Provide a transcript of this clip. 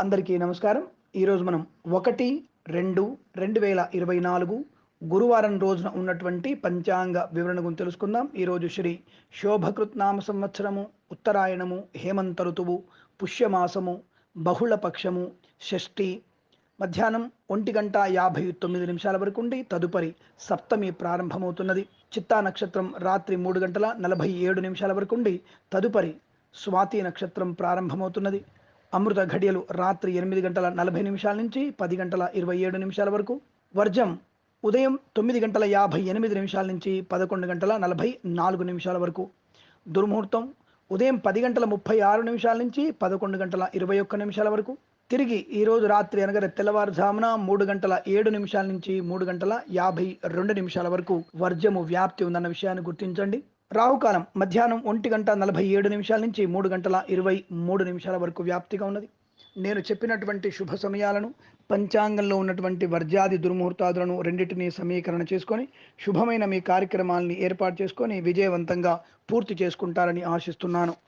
అందరికీ నమస్కారం. ఈరోజు మనం ఒకటి రెండు రెండు వేల ఇరవై నాలుగు గురువారం రోజున ఉన్నటువంటి పంచాంగ వివరణ గురించి తెలుసుకుందాం. ఈరోజు శ్రీ శోభకృత్ నామ సంవత్సరము ఉత్తరాయణము హేమంత ఋతువు పుష్యమాసము బహుళ పక్షము షష్ఠి మధ్యాహ్నం ఒంటి గంట యాభై తొమ్మిది నిమిషాల వరకు ఉండి తదుపరి సప్తమి ప్రారంభమవుతున్నది. చిత్తా నక్షత్రం రాత్రి మూడు గంటల నలభై ఏడు నిమిషాల వరకు ఉండి తదుపరి స్వాతి నక్షత్రం ప్రారంభమవుతున్నది. అమృత ఘడియలు రాత్రి ఎనిమిది గంటల నలభై నిమిషాల నుంచి పది గంటల ఇరవై ఏడు నిమిషాల వరకు. వర్జం ఉదయం తొమ్మిది గంటల యాభై ఎనిమిది నిమిషాల నుంచి పదకొండు గంటల నలభై నాలుగు నిమిషాల వరకు. దుర్ముహూర్తం ఉదయం పది గంటల ముప్పై ఆరు నిమిషాల నుంచి పదకొండు గంటల ఇరవై ఒక్క నిమిషాల వరకు. తిరిగి ఈరోజు రాత్రి అనగా తెల్లవారుజామున మూడు గంటల ఏడు నిమిషాల నుంచి మూడు గంటల యాభై రెండు నిమిషాల వరకు వర్జము వ్యాప్తి ఉందన్న విషయాన్ని గుర్తించండి. రాహుకాలం మధ్యాహ్నం ఒంటి గంట నలభై ఏడు నిమిషాల నుంచి మూడు గంటల ఇరవై మూడు నిమిషాల వరకు వ్యాప్తిగా ఉన్నది. నేను చెప్పినటువంటి శుభ సమయాలను పంచాంగంలో ఉన్నటువంటి వర్జాది దుర్ముహూర్తాదులను రెండింటినీ సమీకరణ చేసుకొని శుభమైన మీ కార్యక్రమాల్ని ఏర్పాటు చేసుకొని విజయవంతంగా పూర్తి చేసుకుంటారని ఆశిస్తున్నాను.